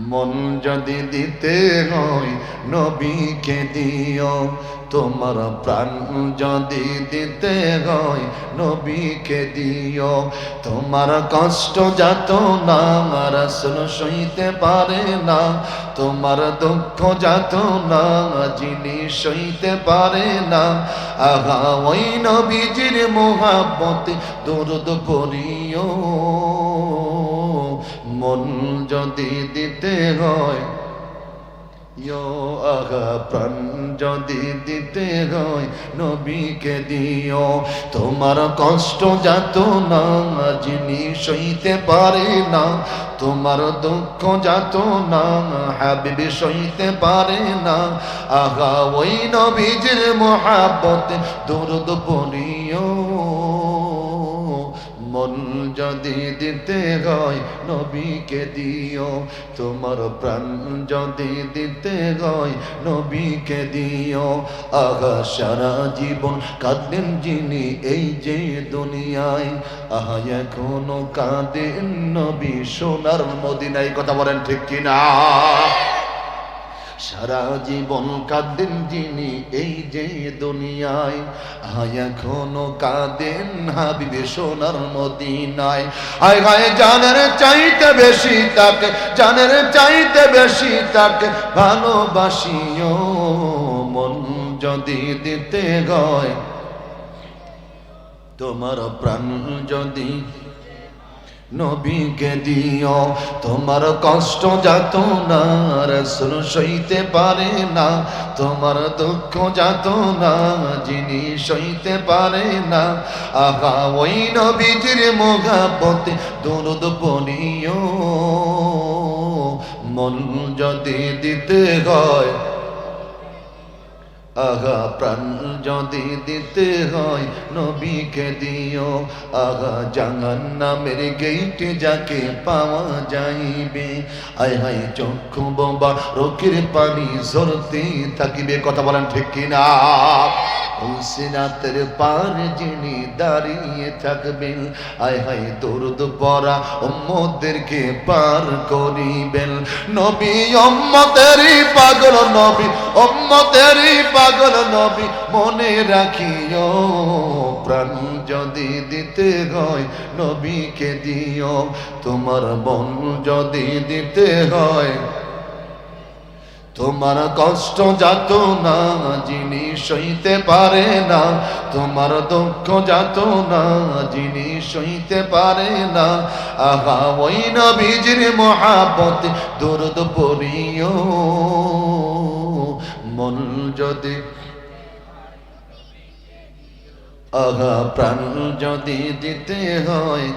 মন যদি দিতে হয় নবীকে দিও, তোমার প্রাণ যদি দিতে হয় নবীকে দিও। তোমার কষ্ট যাত না রাসুল সইতে পারে না। তোমার দুঃখ যাত না, যিনি সইতে পারে না। আহা, ওই নবীজির মোহাব্বতে দরদ করিও। মন যদি দিতে হয়, ইয়ো আগা প্রাণ যদি দিতে হয়, নবীকে দিও তোমার কষ্ট যাত না, যিনি সইতে পারে না। তোমার দুঃখ যাত না, হাবিবি সইতে পারে না। আগা ওই নবীজির মহাব্বতে দরদ পড়িও যদি দিতে হয়, নবীকে দিও। তোমার প্রাণ যদি দিতে হয়, নবীকে দিও। আগা সারা জীবন কাঁদেন যিনি এই যে দুনিয়ায়। আহা, এখনও কাঁদেন নবী সোনার মদিনায়। কথা বলেন ঠিক কিনা? সারা জীবন কাঁদেন যিনি এই যে দুনিয়ায়। আয় এখনও কাঁদেন হাবিবে সোনার মদিনায়। আয় গায়ে জানের চাইতে বেশি তাকে, জানের চাইতে বেশি তাকে ভালোবাসিও। মন যদি দিতে হয়, তোমার প্রাণ যদি নবীকে দিও। তোমার কষ্ট যাত না, রসুল সইতে পারে না। তোমার দুঃখ যাত না, যিনি সইতে পারে না। আহা, ওই নবীজির মোগাপতে দরদ পড়িও। মন যদি দিতে হয় আগা প্রাণ যদি দিতে হয়, নবীকে দিও। আগা জাঙ্গান নামের গেইটে যাকে পাওয়া যাইবে। আয় হায় চক্ষু বোবা রকির পানি ঝরতে থাকিবে। কথা বলেন ঠিক কিনা? সিনাতের পার যিনি দাঁড়িয়ে থাকবেন আয় হায় দরদ পরা উম্মদেরকে পার করিবেন নবী উম্মতেরই পাগল নবী উম্মতেরই পাগল নবী মনে রাখিও প্রাণ যদি দিতে হয় নবীকে দিও তোমার বন যদি দিতে হয় তোমার কষ্ট যাত না, যিনি সইতে পারে না। তোমার দুঃখ যাত না, যিনি সইতে পারে না। আহা, ওই নবীজির মহাবতে দরদ পড়িও। মন যদি আগা প্রাণ যদি দিতে হয়